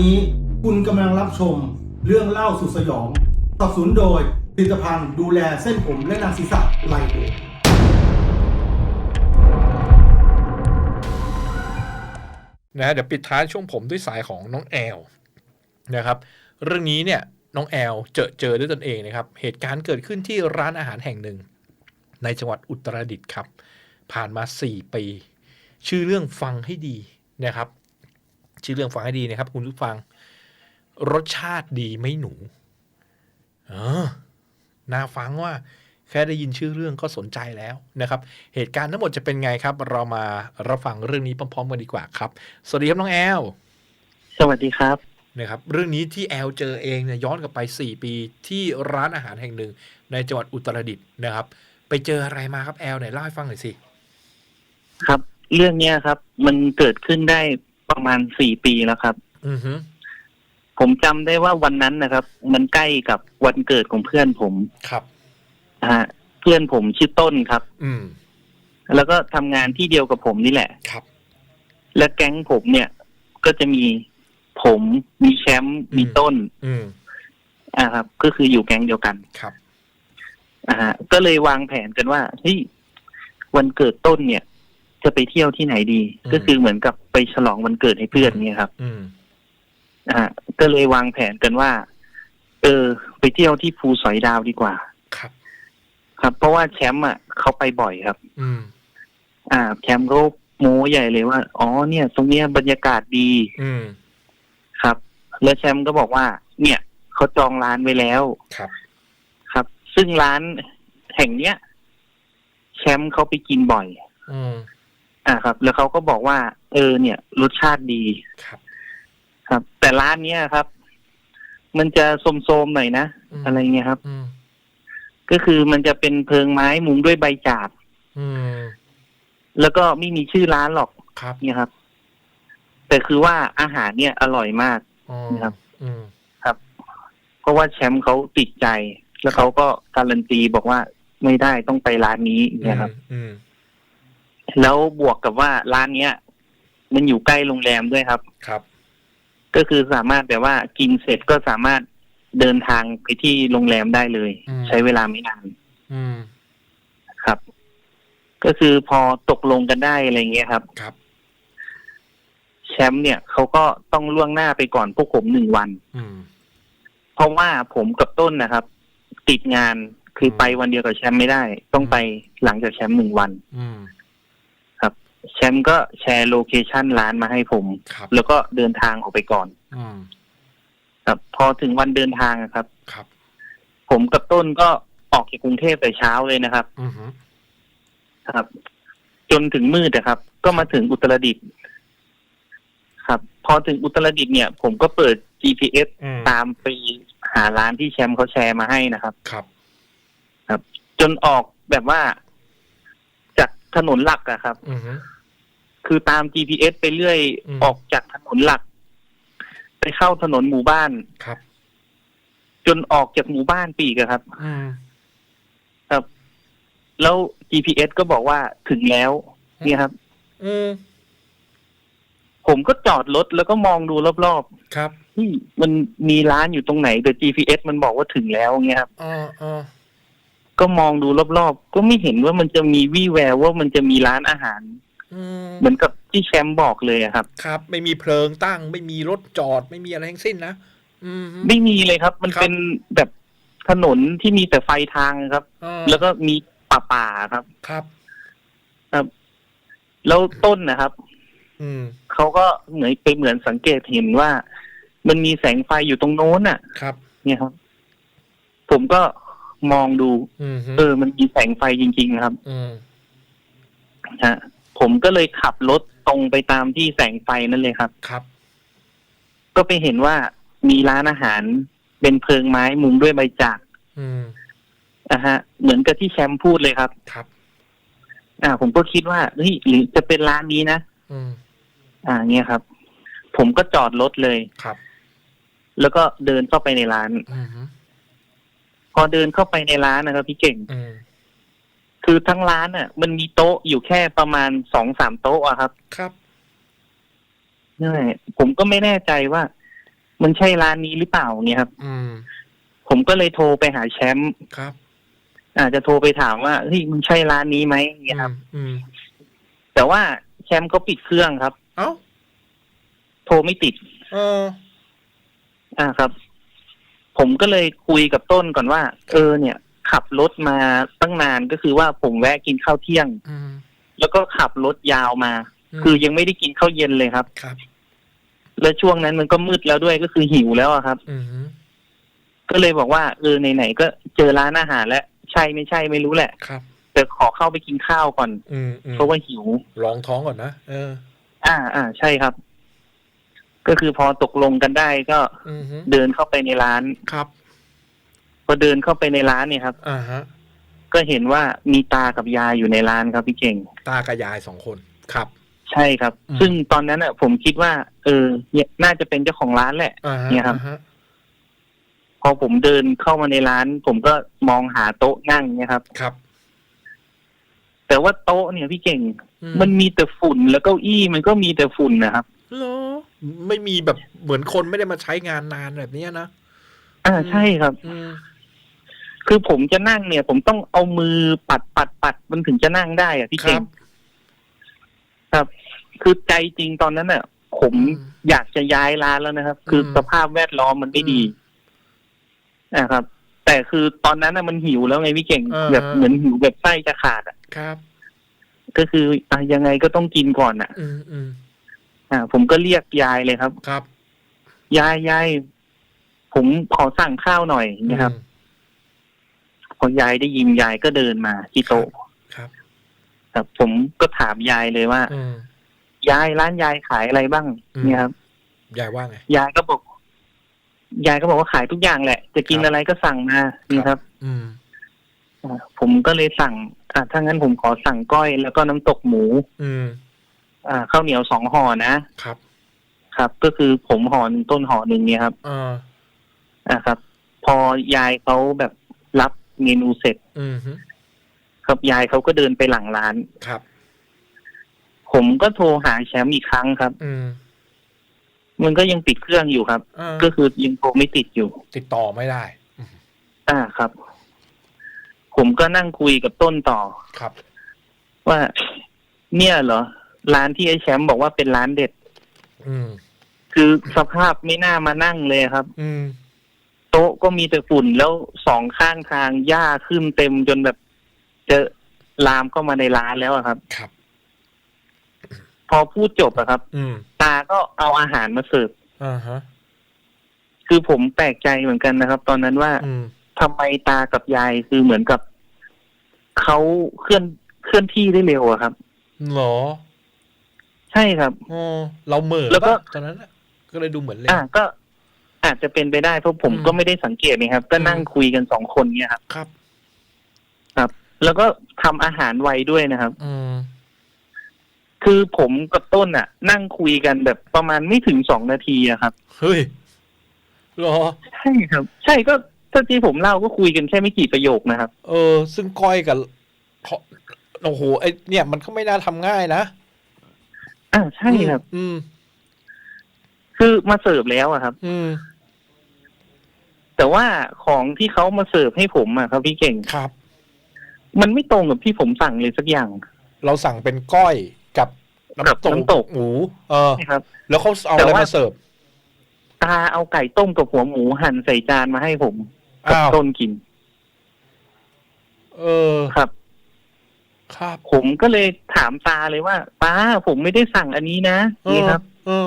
นี้คุณกำลังรับชมเรื่องเล่าสุดสยองสนับสนุนโดยผลิตภัณฑ์ดูแลเส้นผมและหนังศีรษะไลโอนะฮะเดี๋ยวปิดท้ายช่วงผมด้วยสายของน้องแอลนะครับ เรื่องนี้เนี่ยน้องแอลเจอเจอด้วยตนเองนะครับ เหตุการณ์เกิดขึ้นที่ร้านอาหารแห่งหนึ่ง ในจังหวัดอุตรดิตถ์ครับ ผ่านมา 4 ปี ชื่อเรื่องฟังให้ดีนะครับ ชื่อเรื่องฟังให้ดีนะครับ คุณผู้ฟัง รสชาติดีไหม่หนูเออน่าฟังว่าแค่ได้ยินชื่อเรื่องก็สนใจแล้วนะครับ เหตุการณ์ทั้งหมดจะเป็นไงครับ เรามารับฟังเรื่องนี้พร้อมๆกันดีกว่าครับ สวัสดีครับน้องแอล สวัสดีครับนะครับเรื่องนี้ที่แอลเจอเองเนี่ยย้อนกลับไป 4 ปีที่ร้านอาหารแห่งหนึ่ง ในจังหวัดอุตรดิตถ์นะครับ ไปเจออะไรมาครับแอลไหนเล่าให้ฟังหน่อยสิ ครับ เรื่องเนี้ยครับ มันเกิดขึ้นได้ ประมาณสี่ปีแล้วครับ อือฮึผมจำได้ว่าวันนั้นนะครับ มันใกล้กับวันเกิดของเพื่อนผมครับ นะฮะเพื่อนผมชื่อต้นครับ อืมแล้วก็ทำงานที่เดียวกับผมนี่แหละ ครับ และแก๊งผมเนี่ย ก็จะมีผมมีแชมป์มีต้นอืมอ่าครับ ก็คืออยู่แก๊งเดียวกัน ครับ อ่าฮะก็เลยวางแผนกันว่าเฮ้ยวันเกิดต้นเนี่ย จะไปเที่ยวที่ไหนดีอืมก็คือเหมือนกับไปฉลองวันเกิดให้เพื่อนเนี่ยครับ อืมอ่าก็เลยวางแผนกันว่า เออ ไปเที่ยวที่ภูสอยดาวดีกว่า ครับ ครับ เพราะว่าแชมป์อะเขาไปบ่อยครับ อืม อ่า แชมป์ก็โม้ใหญ่เลยว่า อ๋อเนี่ย ตรงเนี้ยบรรยากาศดี อืม ครับ แล้วแชมป์ก็บอกว่า เนี่ยเขาจองร้านไว้แล้ว ครับ ครับ ซึ่งร้านแห่งเนี้ย แชมป์เขาไปกินบ่อย อืม อ่าครับ แล้วเขาก็บอกว่า เออ เนี่ย รสชาติดีครับ ครับ แต่ร้านเนี้ยครับ มันจะโสมๆหน่อยนะมอะไรเงี้ยครับ อืมก็คือมันจะเป็นเพิงไม้มุงด้วยใบจากอืมแล้วก็ไม่มีชื่อร้านหรอกครับเนี่ยครับ แต่คือว่าอาหารเนี่ยอร่อยมาก อ๋อครับ อืมเพราะว่าแชมป์เขาติดใจ แล้วเขาก็การันตีบอกว่าไม่ได้ต้องไปร้านนี้เนี่ยครับ อืม แล้วบวกกับว่าร้านเนี้ย มันอยู่ใกล้โรงแรมด้วยครับ ครับ ก็คือสามารถแบบว่ากินเสร็จก็สามารถเดินทางไปที่โรงแรมได้เลยอืมใช้เวลาไม่นานอืมครับ ก็คือพอตกลงกันได้อะไรเงี้ยครับ ครับ แชมป์เนี่ยเขาก็ต้องล่วงหน้าไปก่อนพวกผมหนึ่งวันอืมเพราะว่าผมกับต้นนะครับ ติดงานคือมไปวันเดียวกับแชมป์ไม่ได้ ต้องไปหลังจากแชมป์หนึ่งวัน อืม แชมป์ก็แชร์โลเคชันร้านมาให้ผม ครับ แล้วก็เดินทางออกไปก่อน อืมครับ พอถึงวันเดินทางอะครับ ครับ ผมกับต้นก็ออกจากกรุงเทพแต่เช้าเลยนะครับ อืมครับ จนถึงมืดนะครับ ก็มาถึงอุตรดิตถ์ครับ พอถึงอุตรดิตถ์เนี่ย ผมก็เปิด GPS อืมตามไปหาร้านที่แชมป์เขาแชร์มาให้นะครับ ครับ จนออกแบบว่าจาก ถนนหลักอะครับ อืมคือตาม GPS ไปเรื่อยอืม ออกจากถนนหลัก ไปเข้าถนนหมู่บ้าน ครับ จนออกจากหมู่บ้านปีกอะครับ อืมแล้ว GPS ก็บอกว่าถึงแล้วเนี่ยครับ อืมผมก็จอดรถแล้วก็มองดูรอบครับๆที่มันมีร้านอยู่ตรงไหนแต่ GPS มันบอกว่าถึงแล้วเงี้ยครับ อ๋ออ๋อ ก็มองดูรอบๆ ก็ไม่เห็นว่ามันจะมีวี่แววว่ามันจะมีร้านอาหารอืมเหมือนกับที่แชมป์บอกเลยอะครับ ครับ ไม่มีเพลิงตั้ง ไม่มีรถจอด ไม่มีอะไรทั้งสิ้นนะอืมไม่มีเลยครับ มันครับเป็นแบบถนนที่มีแต่ไฟทางครับอ่าแล้วก็มีป่าป่าๆครับ ครับ แล้วต้นนะครับอืมเขาก็เหมือนไปเหมือนสังเกตเห็นว่า มันมีแสงไฟอยู่ตรงโน้นน่ะ ครับ เนี่ยครับ ผมก็ มองดูอืมฮึเออ มันมีแสงไฟจริงๆนะครับอืมฮะผมก็เลยขับรถตรงไปตามที่แสงไฟนั่นเลยครับ ครับ ก็ไปเห็นว่ามีร้านอาหารเป็นเพิงไม้มุงด้วยใบจากอืมนะฮะ เหมือนกับที่แชมป์พูดเลยครับ ครับ อ่า ผมก็คิดว่าเฮ้ยหรือจะเป็นร้านนี้นะอืมอ่าเนี่ยครับ ผมก็จอดรถเลยครับ แล้วก็เดินเข้าไปในร้านอืมฮึ พอเดินเข้าไปในร้านนะครับ พี่เก่งอืมคือทั้งร้านอะ มันมีโต๊ะอยู่แค่ประมาณสองสามโต๊ะอะครับครับนี่นแหละผมก็ไม่แน่ใจว่า มันใช่ร้านนี้หรือเปล่าเนี่ยครับอืมผมก็เลยโทรไปหาแชมป์ครับอาจจะโทรไปถามว่าเฮ้ยมันใช่ร้านนี้ไหมเนี่ยครับอืมแต่ว่าแชมป์ก็ปิดเครื่องครับ เอ้าโทรไม่ติด เออ อ่าครับ ผมก็เลยคุยกับต้นก่อนว่า เออเนี่ย ขับรถมาตั้งนานก็คือว่าผมแวะกินข้าวเที่ยงอืมแล้วก็ขับรถยาวมา คือยังไม่ได้กินข้าวเย็นเลยครับครับ แล้วช่วงนั้นมันก็มืดแล้วด้วยก็คือหิวแล้วอะครับอืมก็เลยบอกว่าเออไหนๆก็เจอร้านอาหารแล้วใช่ไม่ใช่ไม่รู้แหละครับแต่ขอเข้าไปกินข้าวก่อนอืมอืมเพราะว่าหิวลองท้องก่อนนะเออ อ่าอ่าใช่ครับ ก็คือพอตกลงกันได้ก็อืมเดินเข้าไปในร้านครับพอเดินเข้าไปในร้านเนี่ยครับอ่าฮะก็เห็นว่ามีตากับยายอยู่ในร้านครับพี่เก่งตากับยายสองคนครับ ใช่ครับอืมซึ่งตอนนั้นอะ ผมคิดว่า เออเนี่ยน่าจะเป็นเจ้าของร้านแหละอ่าฮะเนี่ยครับอ่าฮะพอผมเดินเข้ามาในร้าน ผมก็มองหาโต๊ะนั่งเนี่ยครับครับ แต่ว่าโต๊ะเนี่ยพี่เก่งอืมันมีแต่ฝุ่นแล้วเก้าอี้มันก็มีแต่ฝุ่นนะครับเหรอ ไม่มีแบบเหมือนคนไม่ได้มาใช้งานนานแบบเนี้ยนะอ่าอืมใช่ครับอืมคือผมจะนั่งเนี่ย ผมต้องเอามือปัดปัดปัดมันถึงจะนั่งได้อะพี่คเก่รังบครับ คือใจจริงตอนนั้นน่ะผมอืมอยากจะย้ายร้านแล้วนะครับ คืออมสภาพแวดล้อมมันไม่ดีอืมนะครับ แต่คือตอนนั้นน่ะมันหิวแล้วไงพี่เก่งอ่าแบบเหมือนหิวแบบไส้จะขาดอะครับ ก็คืออะยังไงก็ต้องกินก่อนอะ อืม อืมอ่าผมก็เรียกยายเลยครับ ครับ ยายยายผมขอสั่งข้าวหน่อยนะครับอืมพอยายได้ยินยายก็เดินมาที่โต๊ะครับ ครับ ผมก็ถามยายเลยว่าอืมยายร้านยายขายอะไรบ้างอืมเนี่ยครับยายว่าไงยายก็บอกยายก็บอกว่าขายทุกอย่างแหละ จะกินครับอะไรก็สั่งมานี่ครับ อืมอ่าผมก็เลยสั่งอ่าถ้างั้นผมขอสั่งก้อยแล้วก็น้ำตกหมู อืม อ่าข้าวเหนียวสองห่อนะครับ ครับ ก็คือผมห่อหนึ่งต้นห่อหนึ่งเนี่ยครับอ่าอ่าครับ พอยายเขาแบบรับเมนูเสร็จ อืมฮึครับยายเขาก็เดินไปหลังร้าน ครับ ผมก็โทรหาแชมป์อีกครั้งครับ อืมมันก็ยังปิดเครื่องอยู่ครับ อ่าก็คือยังโทรไม่ติดอยู่ ติดต่อไม่ได้ อืมอ่าครับ ผมก็นั่งคุยกับต้นต่อ ครับ ว่า เนี่ยเหรอ ร้านที่ไอ้แชมป์บอกว่าเป็นร้านเด็ด อืม คือสภาพไม่น่ามานั่งเลยครับ อืม โต๊ะก็มีแต่ฝุ่นแล้วสองข้างทางหญ้าขึ้นเต็มจนแบบจะลามเข้ามาในร้านแล้วอะครับ ครับ พอพูดจบอะครับ อืม ตาก็เอาอาหารมาเสิร์ฟอ่าฮะ คือผมแปลกใจเหมือนกันนะครับ ตอนนั้นว่าอืม ทำไมตากับยายคือเหมือนกับเขาเคลื่อนเคลื่อนที่ได้เร็วอะครับเหรอ ใช่ครับอ๋อเราเหม่อแล้วก็ปะตอนนั้นน่ะก็เลยดูเหมือนเล่นอ่าก็อาจจะเป็นไปได้เพราะผมอืมก็ไม่ได้สังเกตนี่ครับ ก็นั่งอืมคุยกันสองคนเนี่ยครับ ครับ ครับ แล้วก็ทำอาหารไวด้วยนะครับ อืมคือผมกับต้นอะ นั่งคุยกันแบบประมาณไม่ถึงสองนาทีอะครับ เฮ้ยเหรอ ใช่ครับ ใช่ก็ถ้าที่ผมเล่าก็คุยกันแค่ไม่กี่ประโยคนะครับ เออ ซึ่งก้อยกับเพราะโอ้โหไอเนี่ย มันก็ไม่น่าทำง่ายนะ อ่าใช่ครับ อืม คือมาเสิร์ฟแล้วอะครับ อืม แต่ว่าของที่เขามาเสิร์ฟให้ผมอะครับพี่เก่ง ครับ มันไม่ตรงกับที่ผมสั่งเลยสักอย่าง เราสั่งเป็นก้อยกับกับน้ำตกน้ำตก หมูเออ นะครับ แล้วเขาเอาแต่อะไรว่า มาเสิร์ฟตาเอาไก่ต้มกับหัวหมูหั่นใส่จานมาให้ผมกับอ้าวต้นกิน เออ ครับ ครับ ผมก็เลยถามตาเลยว่าตาผมไม่ได้สั่งอันนี้นะเอนี่อครับเออ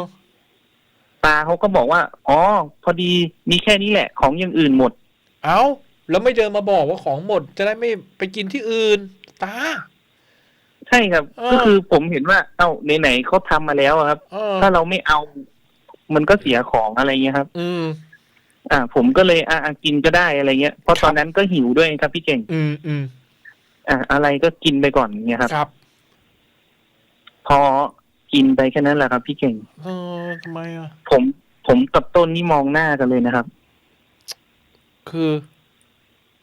ตาเขาก็บอกว่า อ๋อ พอดีมีแค่นี้แหละ ของอย่างอื่นหมด เอาแล้วไม่เดินมาบอกว่าของหมด จะได้ไม่ไปกินที่อื่น ตา ใช่ครับเออก็คือผมเห็นว่า เอ้าไหนๆเขาทำมาแล้วอะครับเออถ้าเราไม่เอา มันก็เสียของอะไรเงี้ยครับ อืม อ่า ผมก็เลยอะอะกินก็ได้อะไรเงี้ย เพราะครับตอนนั้นก็หิวด้วยครับพี่เก่ง อืมอืม อ่าอะไรก็กินไปก่อนเนี่ยครับ ครับพอกินไปแค่นั้นแหละครับ พี่เก่ง เออทำไมอะ ผมผมกับต้นนี่มองหน้ากันเลยนะครับ คือ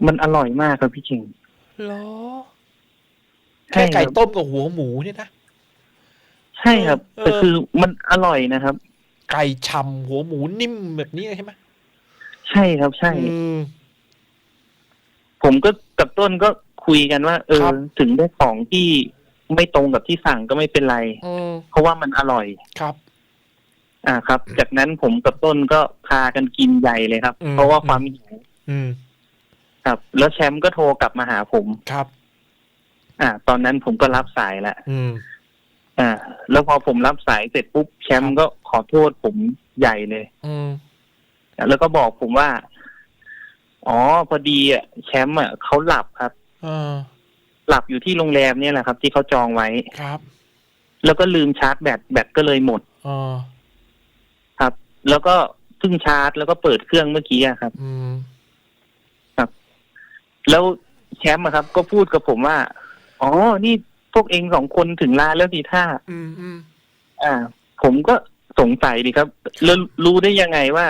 มันอร่อยมากครับพี่เก่ง เหรอใช่แค่ไก่ครับ ต้มกับหัวหมูเนี่ยนะ ใช่ครับเออ แต่คือมันอร่อยนะครับ ไก่ฉ่ำหัวหมูนิ่มแบบนี้ใช่ไหมใช่ครับใช่ อืม ผมก็กับต้นก็คุยกันว่า เออ ครับ ถึงได้ของที่ไม่ตรงกับที่สั่งก็ไม่เป็นไร อืมเพราะว่ามันอร่อย ครับ อ่าครับ จากนั้นผมกับต้นก็พากันกินใหญ่เลยครับ อืม เพราะว่าความหิวอืมครับ แล้วแชมป์ก็โทรกลับมาหาผม ครับ อ่า ตอนนั้นผมก็รับสายแล้วอืม อ่า แล้วพอผมรับสายเสร็จปุ๊บแชมป์ก็ขอโทษผมใหญ่เลย อืม แล้วก็บอกผมว่า อ๋อ พอดีอะแชมป์อะเขาหลับครับเออหลับอยู่ที่โรงแรมเนี่ยแหละครับ ที่เขาจองไว้ ครับแล้วก็ลืมชาร์จแบตแบตก็เลยหมดเออครับ แล้วก็เพิ่งชาร์จแล้วก็เปิดเครื่องเมื่อกี้อะครับ อืมแล้วแชมป์อะครับ ก็พูดกับผมว่า อ๋อ นี่พวกเองสองคนถึงร้านแล้วสิท่า อืมอืมอ่า ผมก็สงสัยดีครับ แล้วรู้ได้ยังไงว่า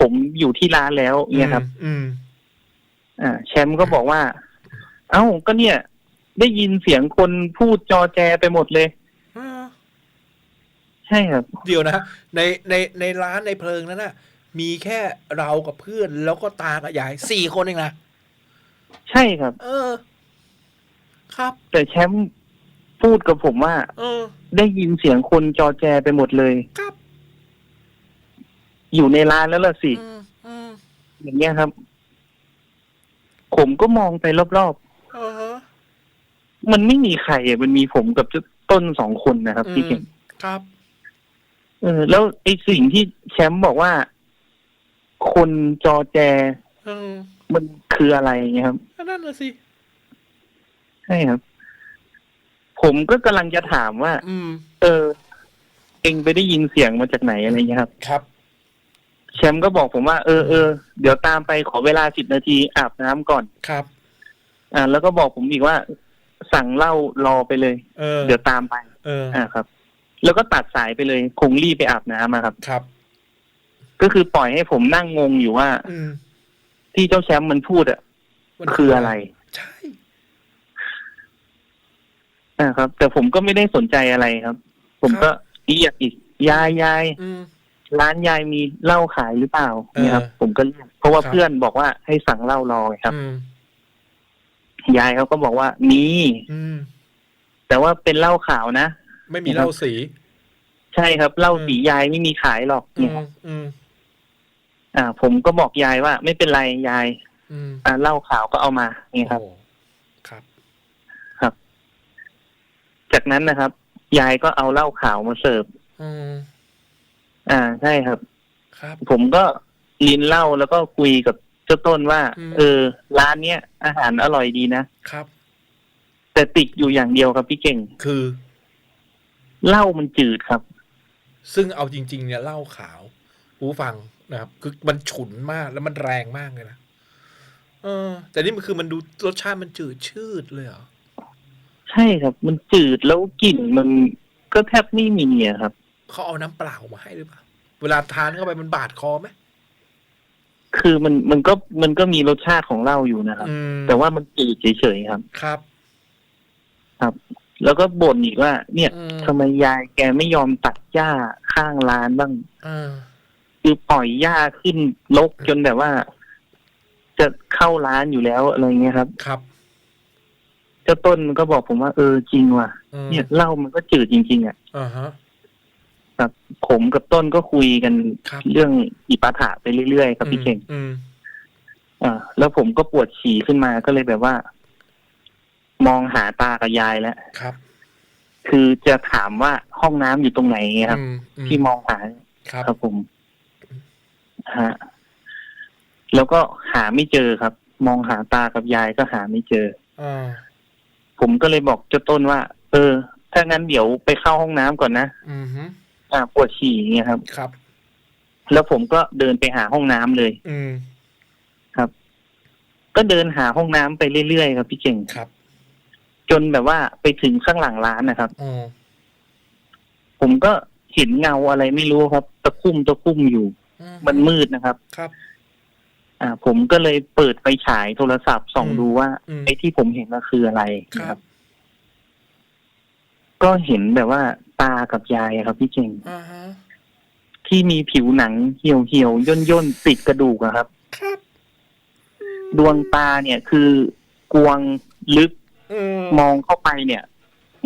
ผมอยู่ที่ร้านแล้วเนี่ยครับ อืมอ่า แชมป์ก็บอกว่า เอ้าก็เนี่ย ได้ยินเสียงคนพูดจอแจไปหมดเลยอืมใช่ครับ เดี๋ยวนะในในในร้านในเพลิงนั้นน่ะมีแค่เรากับเพื่อนแล้วก็ตากับยายสี่คนเองนะใช่ครับ เออ ครับ แต่แชมป์พูดกับผมว่าเออ ได้ยินเสียงคนจอแจไปหมดเลย ครับ อยู่ในร้านแล้วล่ะสิ อืมอืมอย่างเงี้ยครับ ผมก็มองไปรอบเออฮะๆ มันไม่มีใครอะมันมีผมกับเจ้าต้นสองคนนะครับพี่เก่ง ครับ เออแล้วไอ้สิ่งที่แชมป์บอกว่า คนจอแจเออมันคืออะไรเงี้ยครับก็นั่นน่ะสิ ใช่ครับ ผมก็กำลังจะถามว่า อืม เออ เองไปได้ยินเสียงมาจากไหนอะไรเงี้ยครับ ครับ แชมป์ก็บอกผมว่าเออเออเดี๋ยวตามไปขอเวลาสิบนาทีอาบน้ำก่อนครับ อ่า แล้วก็บอกผมอีกว่า สั่งเหล้ารอไปเลยเออเดี๋ยวตามไป เอออ่าครับ แล้วก็ตัดสายไปเลย คงรีบไปอาบน้ำอะครับ ครับ ก็คือปล่อยให้ผมนั่งงงอยู่ว่าอืมที่เจ้าแชมป์มันพูดอะมันคืออะไร ใช่อ่าครับ แต่ผมก็ไม่ได้สนใจอะไรครับ ผมก็เรียกอีกยายยายอืม ร้านยายมีเหล้าขายหรือเปล่าเนี่ยครับเออผมก็เรียกเพราะว่าครับเพื่อนบอกว่าให้สั่งเหล้ารอไงครับอืมยายเขาก็บอกว่ามีอืมแต่ว่าเป็นเหล้าขาวนะไม่มีเหล้าสี ใช่ครับเหล้าอืมสียายไม่มีขายหรอกอืเนี่ยมครับอืมอ่า ผมก็บอกยายว่า ไม่เป็นไรยายอืมอ่าเหล้าขาวก็เอามาเนี่ยครับโอ้ครับ จากนั้นนะครับ ยายก็เอาเหล้าขาวมาเสิร์ฟ อืมอ่าใช่ครับ ครับ ผมก็ลินเหล้าแล้วก็คุยกับเจ้าต้นว่า อืม เออ ร้านเนี้ยอาหารอร่อยดีนะครับ แต่ติดอยู่อย่างเดียวครับพี่เก่งคือเหล้ามันจืดครับ ซึ่งเอาจริง ๆ เนี่ยเหล้าขาวผู้ฟังนะครับ คือมันฉุนมากแล้วมันแรงมากเลยนะเออ แต่นี่มันคือมันดูรสชาติมันจืดชืดเลยเหรอใช่ครับ มันจืดแล้วกลิ่นมันก็แทบไม่มีอะครับ เขาเอาน้ำเปล่ามาให้หรือเปล่า เวลาทานเข้าไปมันบาดคอไหมคือมันมันก็มันก็มีรสชาติของเหล้าอยู่นะครับอืมแต่ว่ามันจืดเฉยๆครับ ครับ แล้วก็บ่นอีกว่า เนี่ยอืมทำไมยายแกไม่ยอมตัดหญ้าข้างร้านบ้างเออคือปล่อยหญ้าขึ้นลกจนแบบว่า จะเข้าร้านอยู่แล้วอะไรเงี้ยครับ ครับเจ้าต้นมันก็บอกผมว่า เออจริงว่ะอืมเนี่ยเหล้ามันก็จืดจริง ๆ อะอ่าฮะ ครับ ผมกับต้นก็คุยกันครับ เรื่องอิปาถะไปเรื่อยๆครับพี่เก่งอืมอ่าแล้วผมก็ปวดฉี่ขึ้นมาก็เลยแบบว่า มองหาตากับยายแล้ว ครับคือจะถามว่าห้องน้ำอยู่ตรงไหนไงครับ อืมอืมที่มองหาครับ ครับผมฮะแล้วก็หาไม่เจอครับ มองหาตากับยายก็หาไม่เจอ อ่าผมก็เลยบอกเจ้าต้นว่า เออ ถ้างั้นเดี๋ยวไปเข้าห้องน้ำก่อนนะ อืมฮึ อ่าปวดฉี่อย่างเงี้ยครับ ครับ แล้วผมก็เดินไปหาห้องน้ำเลย อืมก็เดินหาห้องน้ำไปเรื่อยๆครับพี่เก่ง ครับจนแบบว่าไปถึงข้างหลังร้านนะครับ อืมผมก็เห็นเงาอะไรไม่รู้ครับ ตะคุ่มตะคุ่มอยู่ อืมันมืดนะครับ ครับ อ่า ผมก็เลยเปิดไฟฉายโทรศัพท์ส่องอืม ดูว่า อืมไอ้ที่ผมเห็นก็คืออะไรคนะรับ ก็เห็นแบบว่า ตากับยายอะครับ พี่เก่งอ่าฮะทที่มีผิวหนังเหี่ยวเหี่ยวย่นย่นๆติดกระดูกอะครับ ครับดวงตาเนี่ยคือกวางลึกอืมมองเข้าไปเนี่ย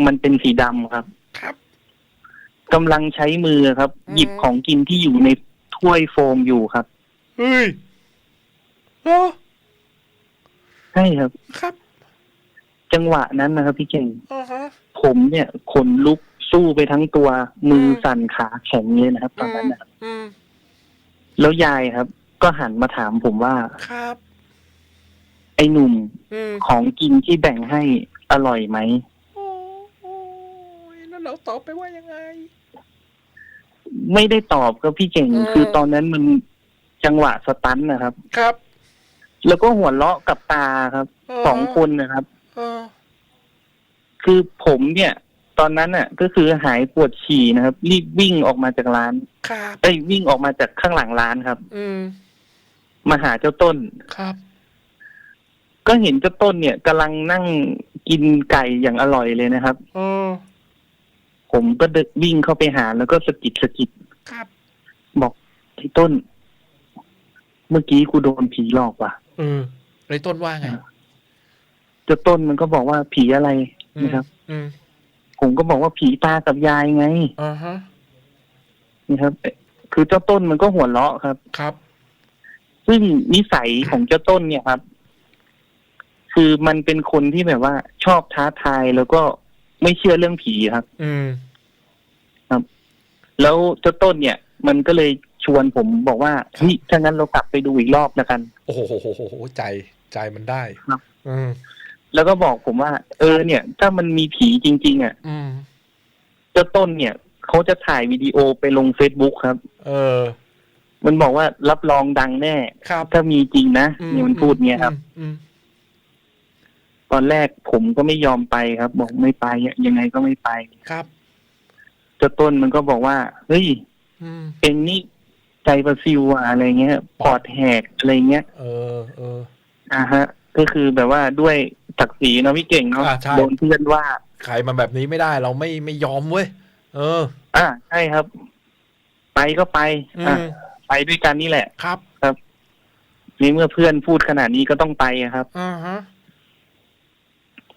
มันเป็นสีดำครับครับ กำลังใช้มือครับ อืม หยิบของกินที่อยู่ในถ้วยโฟมอยู่ครับ เฮ้ยเหรอใช่ครับ ครับจังหวะนั้นนะครับ พี่เก่ง อ่าฮะผมเนี่ยขนลุก สู้ไปทั้งตัวมืออมสั่นขาแข็งเลยนะครับ ตอนนั้นนะครับอืมแล้วยายครับ ก็หันมาถามผมว่า ครับ ไอ้หนุ่มอืมของกินที่แบ่งให้อร่อยไหมโอ้โอ้ยแล้วเราตอบไปว่ายังไง ไม่ได้ตอบครับพี่เก่งอืม คือตอนนั้นมันจังหวะสตันนะครับ ครับแล้วก็หัวเราะกับตาครับเออสองคนนะครับ เออคือผมเนี่ย ตอนนั้นน่ะ ก็คือหายปวดฉี่นะครับ รีบวิ่งออกมาจากร้านครับเอ้ยวิ่งออกมาจากข้างหลังร้านครับ อืม มาหาเจ้าต้น ครับ ก็เห็นเจ้าต้นเนี่ยกำลังนั่งกินไก่อย่างอร่อยเลยนะครับเออผมก็เดินวิ่งเข้าไปหาแล้วก็สะกิดสะกิดครับ บอกไอ้ต้น เมื่อกี้กูโดนผีหลอกว่ะเออไรต้นว่าไงเจ้าต้นมันก็บอกว่าผีอะไรอืมนะครับ อืม ผมก็บอกว่าผีตากับยายไงอ่าฮะนะครับ คือเจ้าต้นมันก็หัวเราะครับ ครับ ซึ่งนิสัยของเจ้าต้นเนี่ยครับ คือมันเป็นคนที่แบบว่า ชอบท้าทายแล้วก็ไม่เชื่อเรื่องผีครับ อืมแล้วเจ้าต้นเนี่ย มันก็เลยชวนผมบอกว่าเฮ้ยถ้างั้นเรากลับไปดูอีกรอบแล้วกัน โอ้โหโหโหโหใจใจมันได้ครับ อืม แล้วก็บอกผมว่า เออ เนี่ย ถ้ามันมีผีจริง ๆ อะอืมเจ้าต้นเนี่ยเขาจะถ่ายวิดีโอไปลงเฟซบุ๊กครับ เออ มันบอกว่ารับรองดังแน่ครับถ้ามีจริงนะอืเนี่ยมันพูดเงี้ยครับอืมตอนแรกผมก็ไม่ยอมไปครับ บอกไม่ไปอะยังไงก็ไม่ไปครับเจ้าต้นมันก็บอกว่าเฮ้ยอืมเองนี่ใจประซิวอะอะไรเงี้ยปอดแหกอะไรเงี้ยเออเอออ่าฮะ ก็คือแบบว่าด้วย ศักดิ์ศรีเนาะพี่เก่งเนาะอ่าใช่ โดนเพื่อนว่า ใครมาแบบนี้ไม่ได้เราไม่ไม่ยอมเว้ยเออ อ่าใช่ครับ ไปก็ไป อือะมไปด้วยกันนี่แหละครับนี่เมื่อเพื่อนพูดขนาดนี้ก็ต้องไปอะครับ อ่าฮะ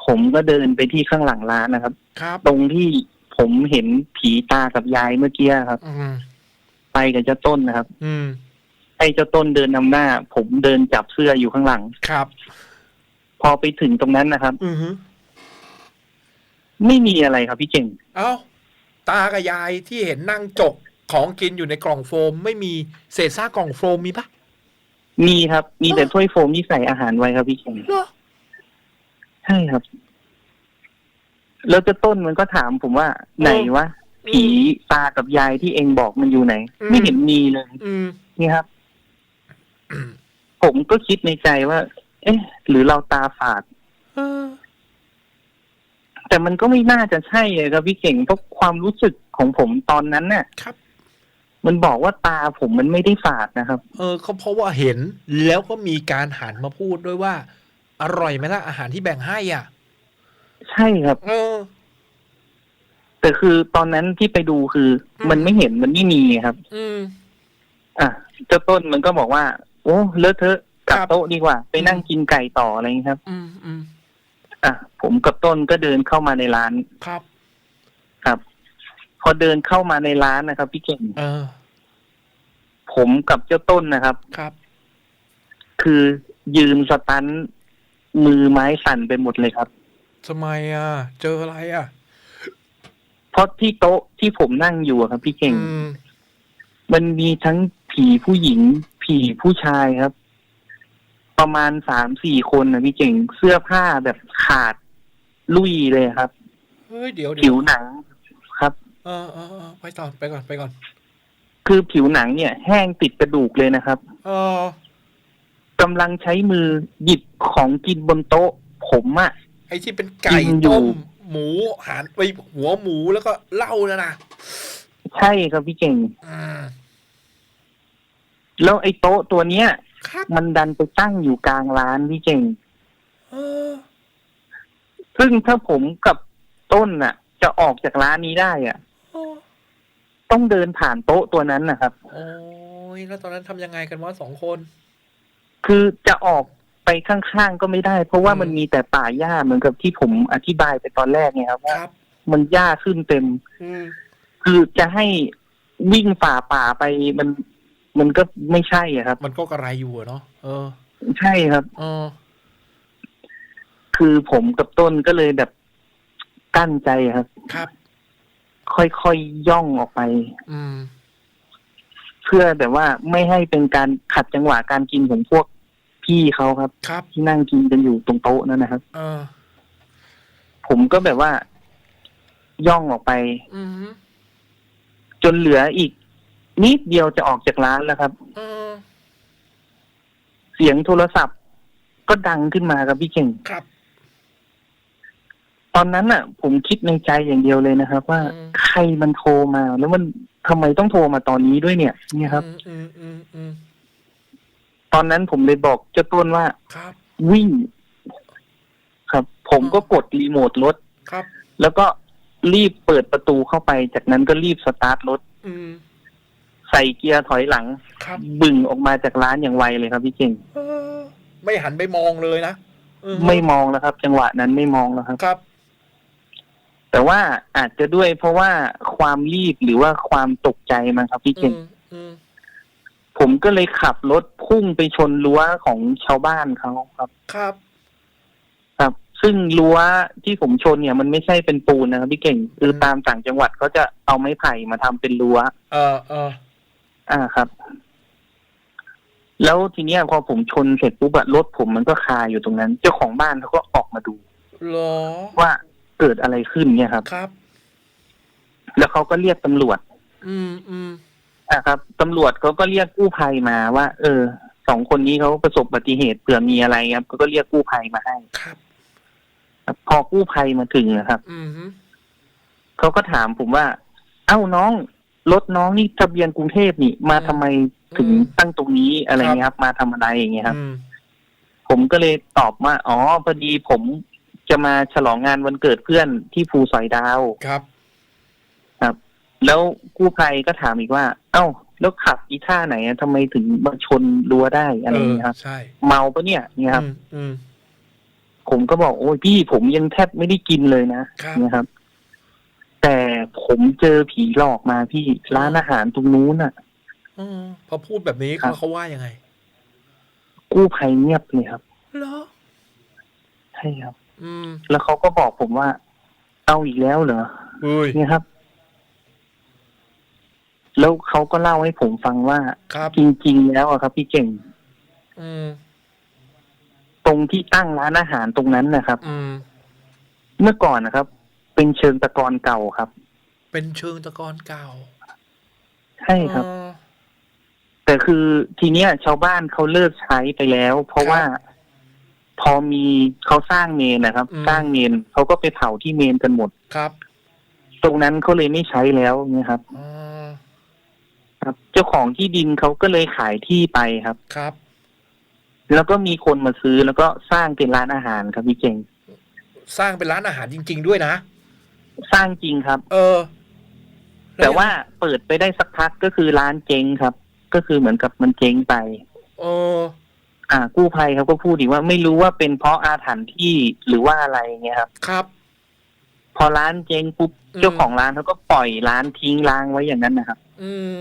ผมก็เดินไปที่ข้างหลังร้านนะครับ ครับตรงที่ผมเห็นผีตากับยายเมื่อกี้ครับ อืมไปกับเจ้าต้นนะครับอืมให้เจ้าต้นเดินนำหน้า ผมเดินจับเสื้ออยู่ข้างหลัง ครับ พอไปถึงตรงนั้นนะครับ อือฮึไม่มีอะไรครับพี่เก่ง เอ้าตากับยายที่เห็นนั่งจกของกินอยู่ในกล่องโฟม ไม่มีเศษซากกล่องโฟมมีปะมีครับ มีแต่อ๋อถ้วยโฟมที่ใส่อาหารไว้ครับพี่เก่งเหรอใช่ครับ แล้วเจ้าต้นมันก็ถามผมว่า ไหนวะผีตากับยายที่เองบอกมันอยู่ไหน ไม่เห็นมีเลย อืม นี่ครับ ผมก็คิดในใจว่า เอ๊ะ หรือเราตาฝาดเออแต่มันก็ไม่น่าจะใช่เลยครับพี่เก่งเพราะความรู้สึกของผมตอนนั้นน่ะครับ มันบอกว่าตาผมมันไม่ได้ฝาดนะครับ เออก็เพราะว่าเห็นแล้วก็มีการหันมาพูดด้วยว่า อร่อยไหมล่ะอาหารที่แบ่งให้อะ ใช่ครับ เออ แต่คือตอนนั้นที่ไปดูคืออืมมันไม่เห็นมันไม่มีครับ อืมอะเจ้าต้นมันก็บอกว่า โอ้เลอะเทอะ กลับครับโต๊ะดีกว่า ไปนั่งอืมกินไก่ต่ออะไรอย่างนี้ครับ อืมอืมอะผมกับต้นก็เดินเข้ามาในร้านครับ ครับ พอเดินเข้ามาในร้านนะครับ พี่เก่งเออ ผมกับเจ้าต้นนะครับ ครับ คือยืนสตันมือไม้สั่นไปหมดเลยครับทำไมอะ เจออะไรอะ เพราะที่โต๊ะที่ผมนั่งอยู่อะครับ พี่เก่ง อืมมันมีทั้งผีผู้หญิง ผีผู้ชายครับ ประมาณสามสี่คนนะพี่เก่งเสื้อผ้าแบบขาดลุยเลยครับ เฮ้ยเดี๋ยวผิเดี๋ยวหนังครับ เออเออเออไปต่อไปก่อนไปก่อน คือผิวหนังเนี่ย แห้งติดกระดูกเลยนะครับ เออกำลังใช้มือหยิบของกินบนโต๊ะ ผมอะไอ้ที่เป็นไก่กินอยู่ต้มหมูหันไปหัวหมูแล้วก็เหล้านะนะใช่ครับพี่เก่งอืมแล้วไอ้โต๊ะตัวเนี้ย ครับมันดันไปตั้งอยู่กลางร้านพี่เก่ง เออซึ่งถ้าผมกับต้นน่ะ จะออกจากร้านนี้ได้อะเออต้องเดินผ่านโต๊ะตัวนั้นนะครับ โอ้ยแล้วตอนนั้นทำยังไงกันวะสองคน คือจะออกไปข้างๆก็ไม่ได้ เพราะว่าอืม มันมีแต่ป่าหญ้าเหมือนกับที่ผมอธิบายไปตอนแรกไงครับคว่ารับ มันหญ้าขึ้นเต็ม อืม คือจะให้วิ่งฝ่าป่าไปมัน มันก็ไม่ใช่อะครับ มันก็กระไรอยู่อะเนาะเออ ใช่ครับ เออ คือผมกับต้นก็เลยแบบกั้นใจครับ ครับ ค่อยๆย่องออกไป อืม เพื่อแบบว่าไม่ให้เป็นการขัดจังหวะการกินของพวกพี่เขาครับ ครับ ที่นั่งกินกันอยู่ตรงโต๊ะนั่นนะครับ เออ ผมก็แบบว่า ย่องออกไป อืมจนเหลืออีก นิดเดียวจะออกจากร้านแล้วครับเออเสียงโทรศัพท์ ก็ดังขึ้นมาครับพี่เก่ง ครับ ตอนนั้นน่ะ ผมคิดในใจอย่างเดียวเลยนะครับ ว่าอืม ใครมันโทรมาแล้วมันทำไมต้องโทรมาตอนนี้ด้วยเนี่ย เนี่ยครับอืมอืมอืมอืมตอนนั้นผมเลยบอกเจ้าต้นว่า ครับ วิ่ง ครับ ผมก็กดรีโมทรถ ครับ แล้วก็รีบเปิดประตูเข้าไป จากนั้นก็รีบสตาร์ทรถ อืม ใส่เกียร์ถอยหลัง ครับ บึ่งออกมาจากร้านอย่างไวเลยครับพี่เก่งเออไม่หันไปมองเลยนะเออไม่มองแล้วครับ จังหวะนั้นไม่มองแล้วครับ ครับ แต่ว่าอาจจะด้วยเพราะว่าความรีบหรือว่าความตกใจมันครับพี่อืเก่งมอืมผมก็เลยขับรถพุ่งไปชนรั้วของชาวบ้านเขาครับ ครับ ครับ ซึ่งรั้วที่ผมชนเนี่ย มันไม่ใช่เป็นปูนนะครับพี่เก่ง คือตามต่างจังหวัดเขาจะเอาไม้ไผ่มาทำเป็นรั้ว เออเออ อ่าครับ แล้วทีเนี้ยพอผมชนเสร็จปุ๊บอะรถผมมันก็คาอยู่ตรงนั้น เจ้าของบ้านเขาก็ออกมาดูเหรอว่าเกิดอะไรขึ้นเนี่ยครับ ครับ แล้วเขาก็เรียกตำรวจ อืมอืมอะครับตำรวจเขาก็เรียกกู้ภัยมาว่า เออสองคนนี้เขาประสบอุบัติเหตุเผื่อมีอะไรครับเขาก็เรียกกู้ภัยมาให้ครับ ครับ พอกู้ภัยมาถึงนะครับ อืมฮึเขาก็ถามผมว่า เอ้าน้อง รถน้องนี่ทะเบียนกรุงเทพนี่มาทำไมถึงตั้งตรงนี้อะไรเงี้ยครับ มาทำอะไรอย่างเงี้ยครับอืมผมก็เลยตอบว่าอ๋อพอดีผมจะมาฉลองงานวันเกิดเพื่อนที่ภูสอยดาวครับ ครับ แล้วกู้ภัยก็ถามอีกว่า เอ้า แล้วขับอีท่าไหนอะทำไมถึงมาชนรั้วได้อะไรอย่างเงี้ยครับใช่เมาปะเนี่ยเนี่ยครับอืมอืมผมก็บอกโอ้ยพี่ผมยังแทบไม่ได้กินเลยนะครับนะครับ แต่ผมเจอผีหลอกมาพี่ร้านอาหารตรงนู้นน่ะอืมพอพูดแบบนี้ครัเขาบเขาว่ายังไง กู้ภัยเงียบเลยครับเหรอใช่ครับ อืม แล้วเขาก็บอกผมว่า เอาอีกแล้วเหรอเฮ้ยเนี่ยครับ แล้วเขาก็เล่าให้ผมฟังว่าครับจริงๆแล้วอะครับ พี่เก่ง อืมตรงที่ตั้งร้านอาหารตรงนั้นนะครับ อืมเมื่อก่อนนะครับ เป็นเชิงตะกอนเก่าครับ เป็นเชิงตะกอนเก่า ใช่ครับอ๋อแต่คือทีเนี้ย ชาวบ้านเขาเลิกใช้ไปแล้ว เพราะครับว่าพอมีเขาสร้างเมนนะครับอืมสร้างเมนเขาก็ไปเผาที่เมนกันหมดครับ ตรงนั้นเขาเลยไม่ใช้แล้วนะครับอ๋อครับ เจ้าของที่ดินเขาก็เลยขายที่ไปครับครับ แล้วก็มีคนมาซื้อแล้วก็สร้างเป็นร้านอาหารครับพี่เก่งสร้างเป็นร้านอาหารจริง ๆ ด้วยนะ สร้างจริงครับ เออ แต่ว่าเปิดไปได้สักพักก็คือร้านเจ๊งครับ ก็คือเหมือนกับมันเจ๊งไปเอออ่า กู้ภัยเขาก็พูดอีกว่าไม่รู้ว่าเป็นเพราะอาถรรพ์ที่หรือว่าอะไรเงี้ยครับ ครับ พอร้านเจ๊งปุ๊บอืมเจ้าของร้านเขาก็ปล่อยร้านทิ้งร้างไว้อย่างนั้นนะครับ อืม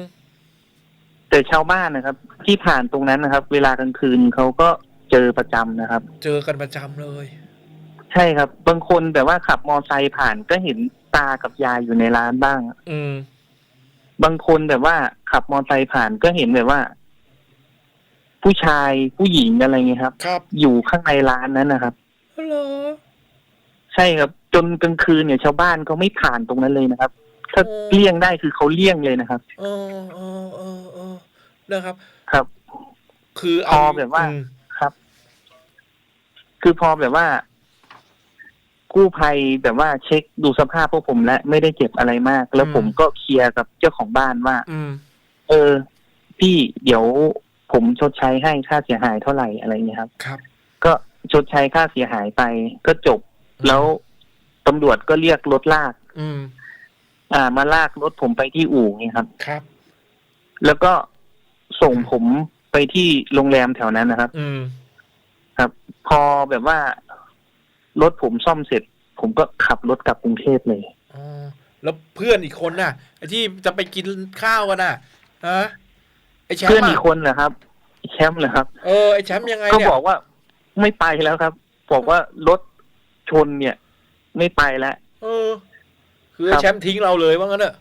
แต่ชาวบ้านนะครับ ที่ผ่านตรงนั้นนะครับ เวลากลางคืนเขาก็เจอประจำนะครับ เจอกันประจำเลย ใช่ครับ บางคนแบบว่าขับมอไซค์ผ่านก็เห็นตากับยายอยู่ในร้านบ้าง อืม บางคนแบบว่าขับมอไซค์ผ่านก็เห็นแบบว่า ผู้ชายผู้หญิงอะไรเงี้ยครับ ครับอยู่ข้างในร้านนั้นนะครับ เหรอใช่ครับ จนกลางคืนเนี่ยชาวบ้านเขาไม่ผ่านตรงนั้นเลยนะครับ ถ้าโอ้เลี่ยงได้คือเขาเลี่ยงเลยนะครับ เออเออเออเออนะครับ ครับ คือพอแบบว่า อืมครับ คือพอแบบว่า กู้ภัยแบบว่าเช็คดูสภาพพวกผมแล้วไม่ได้เจ็บอะไรมาก แล้วผมก็เคลียร์กับเจ้าของบ้านว่าอืมเออ พี่เดี๋ยวผมชดใช้ให้ค่าเสียหายเท่าไหร่อะไรเงี้ยครับ ครับ ก็ชดใช้ค่าเสียหายไปก็จบ แล้วตำรวจก็เรียกรถลาก อืม อ่า มาลากรถผมไปที่อู่เนี่ยครับ ครับ แล้วก็ส่งผมไปที่โรงแรมแถวนั้นนะครับ อืม ครับ พอแบบว่า รถผมซ่อมเสร็จ ผมก็ขับรถกลับกรุงเทพเลยอ๋อแล้วเพื่อนอีกคนน่ะไอ้ที่จะไปกินข้าวกันน่ะฮะไอ้แชมเพื่อนป์อีกอะคนเหรอครับแชมป์เหรอครับ เออไอ้แชมป์ยังไงก็เนี่ยบอกว่าไม่ไปแล้วครับ บอกว่ารถชนเนี่ย ไม่ไปแล้วเออ คือไอ้ครับแชมป์ทิ้งเราเลยว่างั้นเถอะ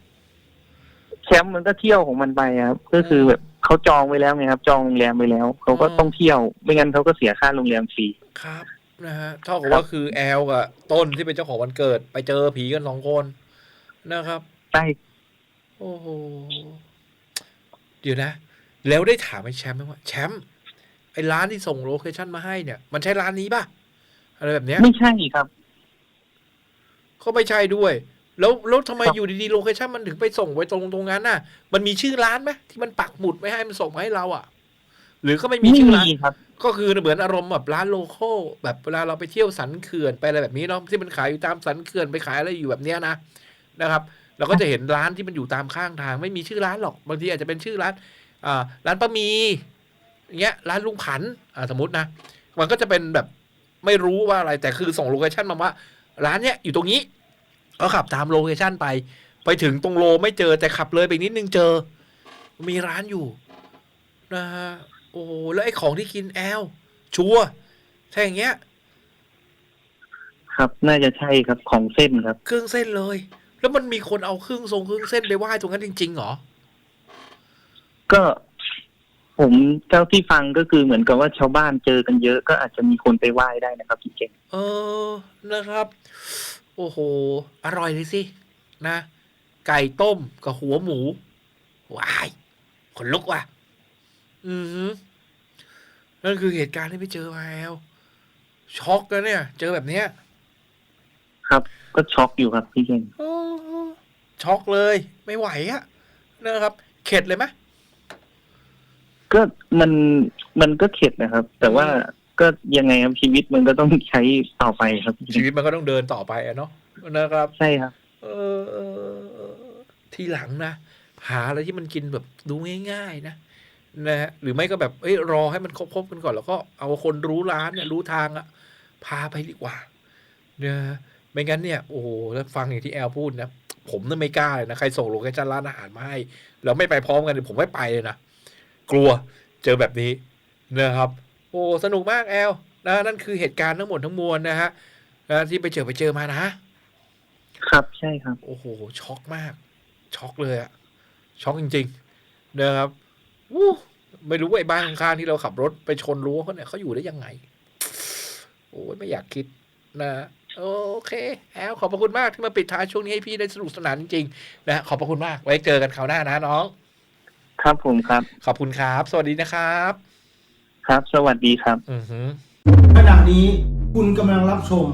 แชมป์มันก็เที่ยวของมันไปครับก็คือแบบเขาจองไว้แล้วไงครับ จองโรงแรมไปแล้วเขาก็อืมต้องเที่ยว ไม่งั้นเขาก็เสียค่าโรงแรมฟรีครับ นะฮะเท่ากับครับว่าคือแอลกับต้นที่เป็นเจ้าของวันเกิด ไปเจอผีกันสองคนนะครับใช่โอ้โหเดี๋ยวนะ แล้วได้ถามไอ้แชมป์ไหมว่าแชมป์ไอ้ร้านที่ส่งโลเคชั่นมาให้เนี่ย มันใช่ร้านนี้ป่ะอะไรแบบเนี้ยไม่ใช่ครับก็ไม่ใช่ด้วย แล้วแล้วทำไมครับอยู่ดีๆโลเคชั่นมันถึงไปส่งไว้ตรงตรงนั้นน่ะ มันมีชื่อร้านไหมที่มันปักหมุดไม่ให้มันส่งมาให้เราอะ หรือก็ไม่มีไม่ชื่อร้านมีครับ ก็คือเหมือนอารมณ์แบบร้านโลโก้แบบเวลาเราไปเที่ยวสันเขื่อนไปอะไรแบบนี้เนาะที่มันขายอยู่ตามสันเขื่อนไปขายอะไรอยู่แบบเนี้ยนะนะครับ เราก็จะเห็นร้านที่มันอยู่ตามข้างทาง ไม่มีชื่อร้านหรอกบางทีอาจจะเป็นชื่อร้านอ่าร้านป้ามีอย่างเงี้ยร้านลุงผันอ่าสมมตินะมันก็จะเป็นแบบไม่รู้ว่าอะไรแต่คือส่งโลเคชั่นมาว่า ร้านเนี้ยอยู่ตรงนี้ ก็ขับตามโลเคชั่นไป ไปถึงตรงโลไม่เจอแต่ขับเลยไปอีกนิดนึงเจอ มีร้านอยู่นะฮะโอ้โหแล้วไอ้ของที่กินแอลชัวร์ถ้าอย่างเงี้ย ครับน่าจะใช่ครับของเส้นครับ เครื่องเส้นเลย แล้วมันมีคนเอาเครื่องทรงเครื่องเส้นไปไหว้ตรงนั้นจริงๆเหรอ ก็ผมเจ้าที่ฟังก็คือเหมือนกับว่าชาวบ้านเจอกันเยอะก็อาจจะมีคนไปไหว้ได้นะครับพี่เก่งเออนะครับ โอ้โห อร่อยเลยสินะ ไก่ต้มกับหัวหมูว้ายขนลุกว่ะ อือหือ นั่นคือเหตุการณ์ที่ไปเจอมาแล้ว ช็อกนะเนี่ย เจอแบบเนี้ย ครับ ก็ช็อกอยู่ครับพี่เก่งโอ้ช็อกเลย ไม่ไหวอะนะครับ เข็ดเลยไหมก็มันมันก็เข็ดนะครับ แต่ว่าก็ยังไงครับชีวิตมันก็ต้องใช้ต่อไปครับพี่ชีเก่งวิตมันก็ต้องเดินต่อไปอะเนาะนะครับใช่ครับ เออเออทีหลังนะหาอะไรที่มันกินแบบดูง่าย ๆ นะ นะฮะหรือไม่ก็แบบเอ้ยรอให้มันครบๆกันก่อน แล้วก็เอาคนรู้ร้านเนี่ยรู้ทางอะพาไปดีกว่านะไม่งั้นเนี่ยโอ้โหแล้วฟังอย่างที่แอลพูดนะผมน่ะไม่กล้าเลยนะใครส่งโลเคชั่นร้านอาหารมาให้แล้วไม่ไปพร้อมกันเนี่ยผมไม่ไปเลยนะกลัวเจอแบบนี้นะครับ โอ้สนุกมากแอลนะนั่นคือเหตุการณ์ทั้งหมดทั้งมวลนะฮะนะที่ไปเจอไปเจอมานะครับใช่ครับ โอ้โหช็อกมาก ช็อกเลยอะช็อกจริง ๆ นะครับ วู้ไม่รู้ว่าไอ้บ้านข้างๆที่เราขับรถไปชนรั้วเขาเนี่ยเขาอยู่ได้ยังไง โอ้ยไม่อยากคิดนะโอเคแอลขอบพระคุณมากที่มาปิดท้ายช่วงนี้ให้พี่ได้สนุกสนานจริงๆนะขอบพระคุณมากไว้เจอกันคราวหน้านะน้อง ครับผมครับ ขอบคุณครับ สวัสดีนะครับ ครับ สวัสดีครับ อือหือขณะนี้คุณกำลังรับชม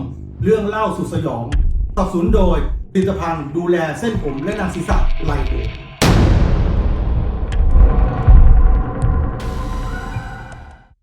เรื่องเล่าสุดสยองสนับสนุนโดยผลิตภัณฑ์ดูแลเส้นผมและหนังศีรษะไลโอ